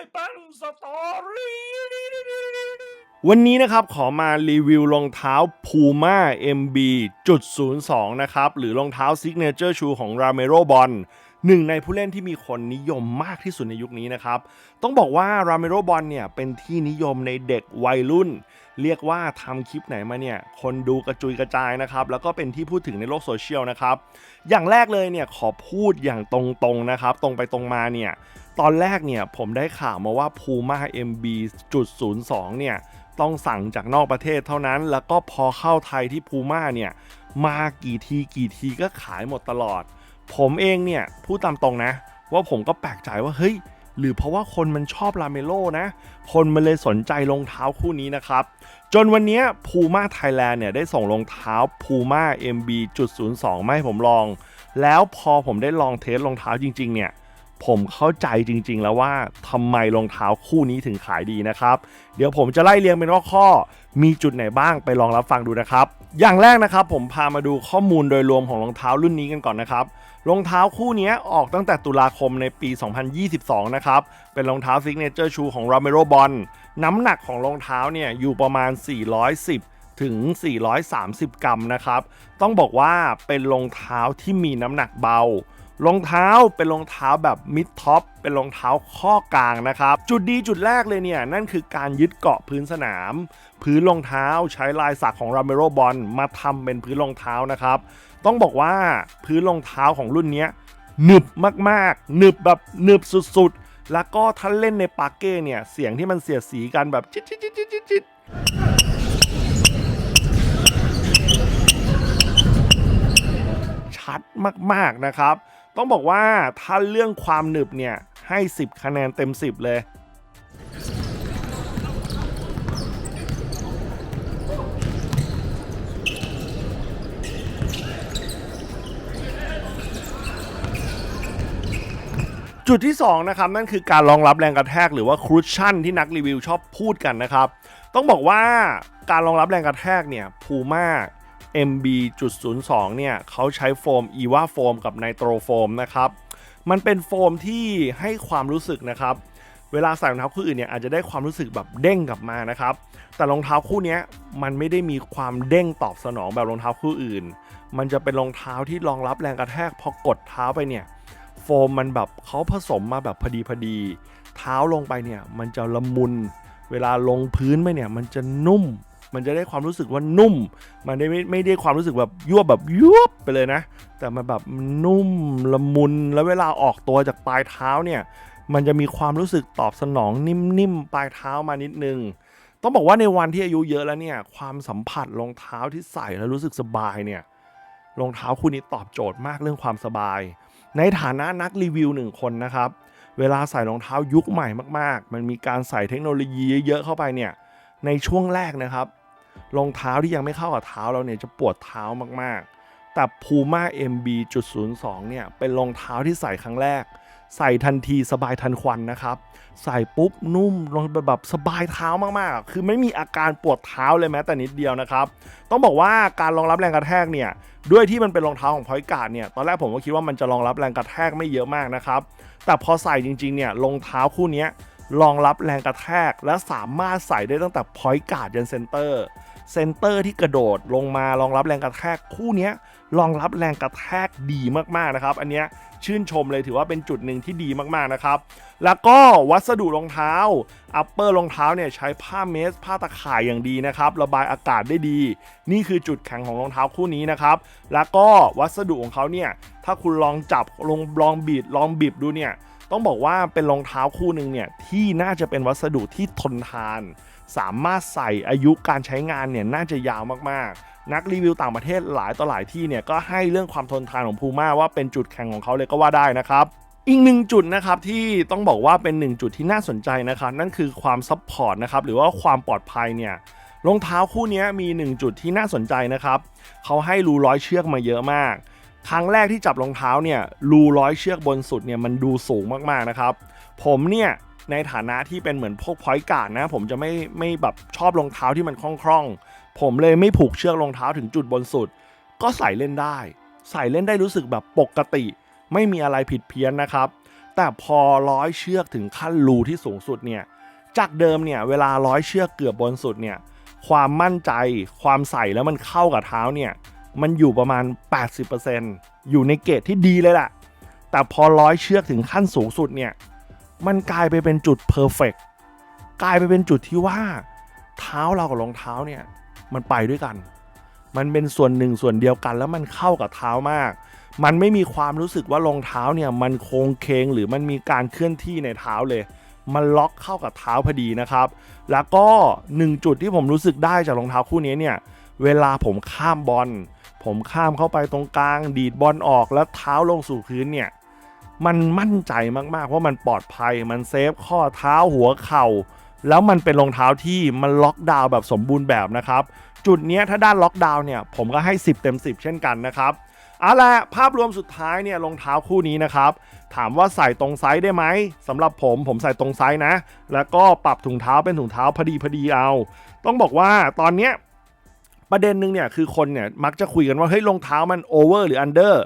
ายปันสตอรี่วันนี้นะครับขอมารีวิวรองเท้า Puma MB จุด02 นะครับ หรือรองเท้า Signature Shoe ของ Ramiro Bon หนึ่งในผู้เล่นที่มีคนนิยมมากที่สุดในยุคนี้นะครับ ต้องบอกว่า Ramiro Bon เนี่ยเป็นที่นิยมในเด็กวัยรุ่น เรียกว่าทำคลิปไหนมาเนี่ย คนดูกระจุยกระจายนะครับ แล้วก็เป็นที่พูดถึงในโลกโซเชียลนะครับ อย่างแรกเลยเนี่ยขอพูดอย่างตรงๆนะครับ ตรงไปตรงมาเนี่ย ตอนแรกเนี่ยผมได้ข่าวมาว่า Puma MB จุด02 เนี่ยต้องสั่งจากนอกประเทศเท่านั้น แล้วก็พอเข้าไทยที่ Puma เนี่ยมากี่ทีกี่ทีก็ขายหมดตลอด ผมเองเนี่ยพูดตามตรงนะ ว่าผมก็แปลกใจว่าเฮ้ยหรือเพราะว่าคนมันชอบลาเมโลนะ คนมันเลยสนใจรองเท้าคู่นี้นะครับ จนวันนี้ Puma Thailand เนี่ยได้ส่งรองเท้า Puma MB จุด02มาให้ผมลอง แล้วพอผมได้ลองเทสรองเท้าจริง ๆ เนี่ยผมเข้าใจจริง ๆ แล้วว่าทำไมรองเท้าคู่นี้ถึงขายดีนะครับ เดี๋ยวผมจะไล่เรียงเป็นข้อๆมีจุดไหนบ้างไปลองรับฟังดูนะครับ อย่างแรกนะครับ ผมพามาดูข้อมูลโดยรวมของรองเท้ารุ่นนี้กันก่อนนะครับ รองเท้าคู่นี้ออกตั้งแต่ตุลาคมในปี 2022 นะครับ เป็นรองเท้า Signature Shoe ของ Ramiro Bon น้ำหนักของรองเท้าเนี่ยอยู่ประมาณ 410 ถึง 430 กรัมนะครับ ต้องบอกว่าเป็นรองเท้าที่มีน้ำหนักเบารองเท้าเป็นรองเท้าแบบมิดท็อปเป็นรองเท้าข้อกลางนะครับ จุดดีจุดแรกเลยเนี่ย นั่นคือการยึดเกาะพื้นสนาม พื้นรองเท้าใช้ลายสักของ Ramiro Bon มาทำเป็นพื้นรองเท้านะครับ ต้องบอกว่าพื้นรองเท้าของรุ่นนี้หนึบมากๆ หนึบแบบหนึบสุดๆ แล้วก็ถ้าเล่นในปาเก้เนี่ย เสียงที่มันเสียดสีกันแบบจิดจิดจิดจิดจิดจิดชัดมากๆนะครับ ต้องบอกว่าถ้าเรื่องความหนึบเนี่ยให้ 10 คะแนนเต็ม 10 เลย จุดที่ 2 นะครับ นั่นคือการรองรับแรงกระแทกหรือว่าครูชั่นที่นักรีวิวชอบพูดกันนะครับ ต้องบอกว่าการรองรับแรงกระแทกเนี่ย Puma MB.02 เนี่ยเขาใช้โฟม EVA โฟมกับไนโตรโฟมนะครับ มันเป็นโฟมที่ให้ความรู้สึกนะครับ เวลาใส่รองเท้าคู่อื่นเนี่ยอาจจะได้ความรู้สึกแบบเด้งกลับมานะครับ แต่รองเท้าคู่นี้มันไม่ได้มีความเด้งตอบสนองแบบรองเท้าคู่อื่น มันจะเป็นรองเท้าที่รองรับแรงกระแทกพอกดเท้าไปเนี่ย โฟมมันแบบเขาผสมมาแบบพอดีพอดี เท้าลงไปเนี่ยมันจะละมุน เวลาลงพื้นไปเนี่ยมันจะนุ่ม มันจะได้ความรู้สึกว่านุ่ม มันได้ไม่ไม่ได้ความรู้สึกแบบยั่วแบบยวบไปเลยนะ แต่มันแบบนุ่มละมุนแล้วเวลาออกตัวจากปลายเท้าเนี่ยมันจะมีความรู้สึกตอบสนองนิ่มๆปลายเท้ามานิดนึงต้องบอกว่าในวันที่อายุเยอะแล้วเนี่ยความสัมผัสรองเท้าที่ใส่แล้วรู้สึกสบายเนี่ยรองเท้าคู่นี้ตอบโจทย์มากเรื่องความสบาย ในฐานะนักรีวิวหนึ่งคนนะครับ เวลาใส่รองเท้ายุคใหม่มากๆ มันมีการใส่เทคโนโลยีเยอะๆเข้าไปเนี่ย ในช่วงแรกนะครับ รองเท้าที่ยังไม่เข้ากับเท้าเราเนี่ยจะปวดเท้ามากๆ แต่ Puma MB.02 เนี่ยเป็นรองเท้าที่ใส่ครั้งแรก ใส่ทันทีสบายทันควันนะครับ ใส่ปุ๊บนุ่มลงแบบสบายเท้ามากๆ คือไม่มีอาการปวดเท้าเลยแม้แต่นิดเดียวนะครับ ต้องบอกว่าการรองรับแรงกระแทกเนี่ยด้วยที่มันเป็นรองเท้าของพอยการ์ดเนี่ยตอนแรกผมก็คิดว่ามันจะรองรับแรงกระแทกไม่เยอะมากนะครับแต่พอใส่จริงๆเนี่ยรองเท้าคู่นี้รองรับแรงกระแทก และสามารถใส่ได้ตั้งแต่พอยการ์ดยันเซนเตอร์เซนเตอร์ที่กระโดดลงมารองรับแรงกระแทกคู่นี้ รองรับแรงกระแทกดีมากๆนะครับ อันเนี้ยชื่นชมเลยถือว่าเป็นจุดหนึ่งที่ดีมากๆนะครับ แล้วก็วัสดุรองเท้า อัปเปอร์รองเท้าเนี่ยใช้ผ้าเมส ผ้าตะข่ายอย่างดีนะครับ ระบายอากาศได้ดี นี่คือจุดแข็งของรองเท้าคู่นี้นะครับ แล้วก็วัสดุของเขาเนี่ย ถ้าคุณลองจับลองลองบีดลองบีบดูเนี่ย ต้องบอกว่าเป็นรองเท้าคู่หนึ่งเนี่ยที่น่าจะเป็นวัสดุที่ทนทาน สามารถใส่อายุการใช้งานเนี่ยน่าจะยาวมากๆ นักรีวิวต่างประเทศหลายต่อหลายที่เนี่ยก็ให้เรื่องความทนทานของพูม่าว่าเป็นจุดแข็งของเขาเลยก็ว่าได้นะครับอีกหนึ่งจุดนะครับที่ต้องบอกว่าเป็นหนึ่งจุดที่น่าสนใจนะครับนั่นคือความซัพพอร์ตนะครับหรือว่าความปลอดภัยเนี่ยรองเท้าคู่นี้มีหนึ่งจุดที่น่าสนใจนะครับเขาให้รูร้อยเชือกมาเยอะมาก ครั้งแรกที่จับรองเท้าเนี่ยรูร้อยเชือกบนสุดเนี่ยมันดูสูงมากๆนะครับ ผมเนี่ย ในฐานะที่เป็นเหมือนพวกพอยการ์ดนะ ผมจะไม่ไม่แบบชอบรองเท้าที่มันคล่องๆ ผมเลยไม่ผูกเชือกรองเท้าถึงจุดบนสุด ก็ใส่เล่นได้ ใส่เล่นได้รู้สึกแบบปกติ ไม่มีอะไรผิดเพี้ยนนะครับ แต่พอร้อยเชือกถึงขั้นรูที่สูงสุดเนี่ยจากเดิมเนี่ยเวลาร้อยเชือกเกือบบนสุดเนี่ยความมั่นใจความใส่แล้วมันเข้ากับเท้าเนี่ยมันอยู่ประมาณ 80%อยู่ในเกรดที่ดีเลยแหละแต่พอร้อยเชือกถึงขั้นสูงสุดเนี่ย มันกลายไปเป็นจุดเพอร์เฟกกลายไปเป็นจุดที่ว่า เท้าเรากับรองเท้าเนี่ย มันไปด้วยกัน มันเป็นส่วนหนึ่งส่วนเดียวกัน แล้วมันเข้ากับเท้ามาก มันไม่มีความรู้สึกว่ารองเท้าเนี่ย มันโค้งเคงหรือมันมีการเคลื่อนที่ในเท้าเลย มันล็อกเข้ากับเท้าพอดีนะครับ แล้วก็หนึ่งจุดที่ผมรู้สึกได้จากรองเท้าคู่นี้เนี่ย เวลาผมข้ามบอลผมข้ามเข้าไปตรงกลาง ดีดบอลออกแล้วเท้าลงสู่พื้นเนี่ย มันมั่นใจมากๆว่ามันปลอดภัยมันเซฟข้อเท้าหัวเข่า แล้วมันเป็นรองเท้าที่มันล็อกดาวน์แบบสมบูรณ์แบบนะครับ จุดนี้ถ้าด้านล็อกดาวน์เนี่ยผมก็ให้ 10 เต็ม 10 เช่นกันนะครับเอาละภาพรวมสุดท้ายเนี่ยรองเท้าคู่นี้นะครับ ถามว่าใส่ตรงไซส์ได้ไหมสำหรับผมผมใส่ตรงไซส์นะ แล้วก็ปรับถุงเท้าเป็นถุงเท้าพอดีพอดีเอา ต้องบอกว่าตอนเนี้ยประเด็นหนึ่งเนี่ยคือคนเนี่ยมักจะคุยกันว่าเฮ้ยรองเท้ามันโอเวอร์หรืออันเดอร์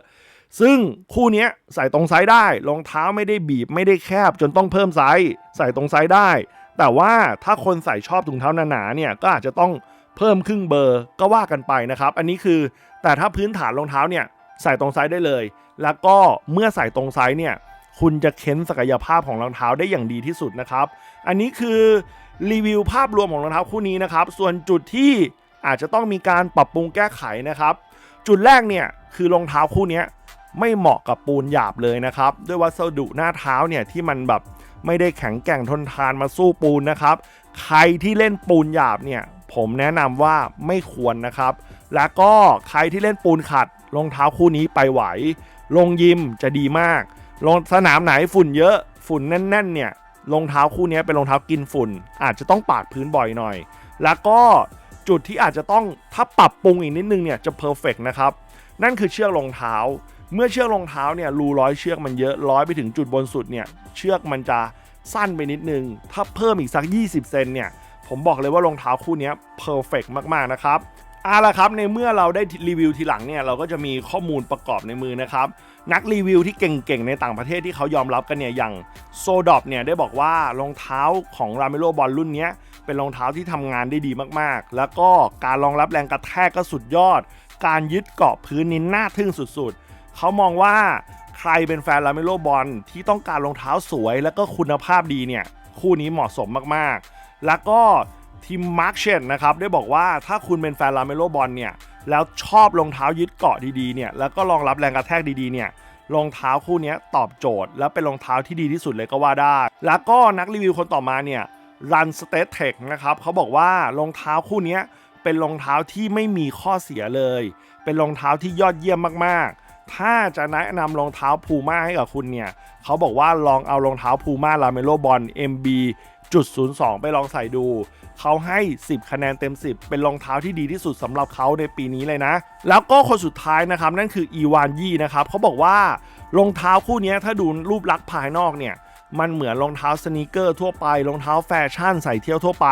ซึ่งคู่นี้ใส่ตรงไซส์ได้รองเท้าไม่ได้บีบไม่ได้แคบจนต้องเพิ่มไซส์ใส่ตรงไซส์ได้ แต่ว่าถ้าคนใส่ชอบถุงเท้าหนาๆเนี่ยก็อาจจะต้องเพิ่มครึ่งเบอร์ก็ว่ากันไปนะครับ อันนี้คือแต่ถ้าพื้นฐานรองเท้าเนี่ยใส่ตรงไซส์ได้เลย แล้วก็เมื่อใส่ตรงไซส์เนี่ยคุณจะเค้นศักยภาพของรองเท้าได้อย่างดีที่สุดนะครับ อันนี้คือรีวิวภาพรวมของรองเท้าคู่นี้นะครับ ส่วนจุดที่อาจจะต้องมีการปรับปรุงแก้ไขนะครับ จุดแรกเนี่ยคือรองเท้าคู่นี้ ไม่เหมาะกับปูนหยาบเลยนะครับ ด้วยวัสดุหน้าเท้าเนี่ยที่มันแบบไม่ได้แข็งแกร่งทนทานมาสู้ปูนนะครับ ใครที่เล่นปูนหยาบเนี่ยผมแนะนำว่าไม่ควรนะครับ แล้วก็ใครที่เล่นปูนขัดรองเท้าคู่นี้ไปไหว ลงยิมจะดีมาก ลงสนามไหนฝุ่นเยอะฝุ่นแน่น ๆ เนี่ยรองเท้าคู่นี้เป็นรองเท้ากินฝุ่น อาจจะต้องปาดพื้นบ่อยหน่อย แล้วก็จุดที่อาจจะต้องถ้าปรับปรุงอีกนิดนึงเนี่ยจะเพอร์เฟกนะครับ นั่นคือเชือกรองเท้า เมื่อเชือกรองเท้าเนี่ยรูร้อยเชือกมันเยอะร้อยไปถึงจุดบนสุดเนี่ยเชือกมันจะสั้นไปนิดนึง ถ้าเพิ่มอีกสัก 20 เซนเนี่ยผมบอกเลยว่ารองเท้าคู่นี้เพอร์เฟกมากๆนะครับเอาละครับในเมื่อเราได้รีวิวทีหลังเนี่ยเราก็จะมีข้อมูลประกอบในมือนะครับ นักรีวิวที่เก่งๆ ในต่างประเทศที่เขายอมรับกันเนี่ยอย่างโซดอปเนี่ยได้บอกว่ารองเท้าของราเมโลบอลรุ่นนี้เป็นรองเท้าที่ทำงานได้ดีมากๆ แล้วก็การรองรับแรงกระแทกก็สุดยอด การยึดเกาะพื้นนี่น่าทึ่งสุดๆ เขามองว่าใครเป็นแฟนลาเมโลบอลที่ต้องการรองเท้าสวย แล้วก็คุณภาพดีเนี่ย คู่นี้เหมาะสมมากๆ แล้วก็ทีมมาร์คเชนนะครับได้บอกว่าถ้าคุณเป็นแฟนลาเมโลบอลเนี่ย แล้วชอบรองเท้ายึดเกาะดีๆเนี่ยแล้วก็รองรับแรงกระแทกดีๆเนี่ยรองเท้าคู่นี้ตอบโจทย์ และเป็นรองเท้าที่ดีที่สุดเลยก็ว่าได้ แล้วก็นักรีวิวคนต่อมาเนี่ย Run s t a t e c h นะครับเขาบอกว่ารองเท้าคู่นี้เป็นรองเท้าที่ไม่มีข้อเสียเลย เป็นรองเท้าที่ยอดเยี่ยมมากๆ ถ้าจะแนะนำรองเท้าพูม่าให้กับคุณเนี่ยเขาบอกว่าลองเอารองเท้าพูม่าลาเมโลบอล MB จุด02 ไปลองใส่ดู เขาให้ 10 คะแนนเต็ม 10 เป็นรองเท้าที่ดีที่สุดสำหรับเขาในปีนี้เลยนะ แล้วก็คนสุดท้ายนะครับ นั่นคืออีวานยี่นะครับเขาบอกว่ารองเท้าคู่นี้ถ้าดูรูปลักษณ์ภายนอกเนี่ย มันเหมือนรองเท้าสนีเกอร์ทั่วไป รองเท้าแฟชั่นใส่เที่ยวทั่วไป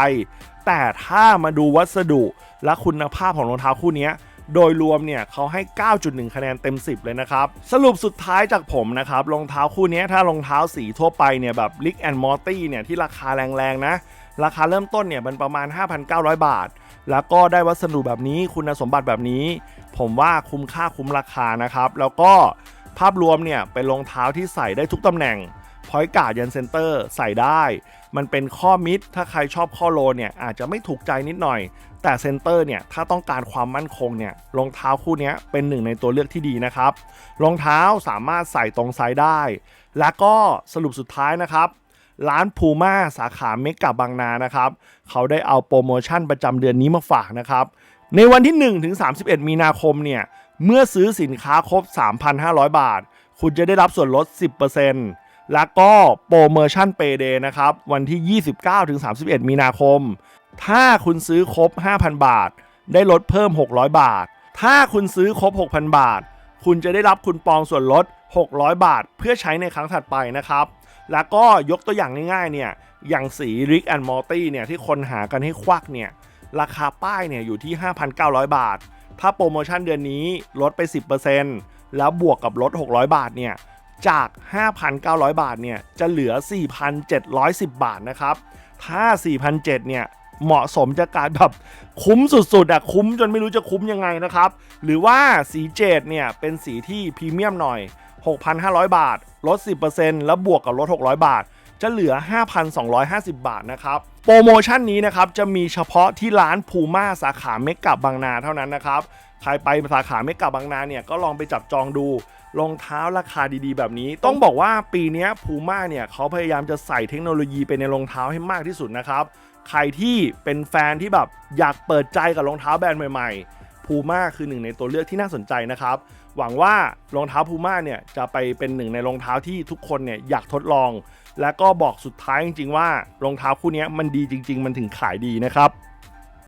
แต่ถ้ามาดูวัสดุและคุณภาพของรองเท้าคู่นี้ โดยรวมเนี่ยเขาให้ 9.1 คะแนนเต็ม 10 เลยนะครับ สรุปสุดท้ายจากผมนะครับรองเท้าคู่นี้ถ้ารองเท้าสีทั่วไปเนี่ยแบบ Rick and Morty เนี่ยที่ราคาแรงๆนะ ราคาเริ่มต้นเนี่ยมันประมาณ 5,900 บาท แล้วก็ได้วัสดุแบบนี้คุณสมบัติแบบนี้ ผมว่าคุ้มค่าคุ้มราคานะครับ แล้วก็ภาพรวมเนี่ยเป็นรองเท้าที่ใส่ได้ทุกตำแหน่งพอยการ์ดยันเซนเตอร์ใส่ได้ มันเป็นข้อมิด ถ้าใครชอบข้อโลเนี่ยอาจจะไม่ถูกใจนิดหน่อย แต่เซนเตอร์เนี่ยถ้าต้องการความมั่นคงเนี่ยรองเท้าคู่นี้เป็นหนึ่งในตัวเลือกที่ดีนะครับรองเท้าสามารถใส่ตรงไซส์ได้ แล้วก็สรุปสุดท้ายนะครับร้านพูม่าสาขาเมกะบางนานะครับ เขาได้เอาโปรโมชั่นประจำเดือนนี้มาฝากนะครับ ในวันที่1ถึง31 มีนาคมเนี่ย เมื่อซื้อสินค้าครบ 3,500 บาท คุณจะได้รับส่วนลด 10%แล้วก็โปรโมชั่นเปเดย์นะครับ วันที่ 29ถึง31 มีนาคม ถ้าคุณซื้อครบ 5,000 บาท ได้ลดเพิ่ม 600 บาท ถ้าคุณซื้อครบ 6,000 บาท คุณจะได้รับคุณปองส่วนลด 600 บาท เพื่อใช้ในครั้งถัดไปนะครับ แล้วก็ยกตัวอย่างง่ายๆเนี่ยอย่างสี Rick and Morty เนี่ยที่คนหากันให้ควักเนี่ยราคาป้ายเนี่ยอยู่ที่ 5,900 บาท ถ้าโปรโมชั่นเดือนนี้ลดไป 10%แล้วบวกกับลด 600 บาทเนี่ยจาก 5,900 บาทเนี่ยจะเหลือ 4,710 บาทนะครับ ถ้า 4,700เนี่ย เหมาะสมจะกายแบบคุ้มสุดๆอะคุ้มจนไม่รู้จะคุ้มยังไงนะครับ หรือว่าสีเจดเนี่ยเป็นสีที่พรีเมียมหน่อย 6,500 บาท ลด 10%แล้วบวกกับลด 600 บาท จะเหลือ 5,250 บาทนะครับ โปรโมชั่นนี้นะครับ จะมีเฉพาะที่ร้านพูม่าสาขาเมกะบางนาเท่านั้นนะครับ ใครไปสาขาเมกะบางนาเนี่ยก็ลองไปจับจองดู รองเท้าราคาดีๆ แบบนี้ ต้องบอกว่าปีนี้พูม่าเนี่ยเขาพยายามจะใส่เทคโนโลยีไปในรองเท้าให้มากที่สุดนะครับใครที่เป็นแฟนที่แบบอยากเปิดใจกับรองเท้าแบรนด์ใหม่ๆพูม่าคือหนึ่งในตัวเลือกที่น่าสนใจนะครับ หวังว่ารองเท้าพูม่าเนี่ยจะไปเป็นหนึ่งในรองเท้าที่ทุกคนเนี่ยอยากทดลอง และก็บอกสุดท้ายจริงๆว่ารองเท้าคู่นี้มันดีจริง ๆ มันถึงขายดีนะครับ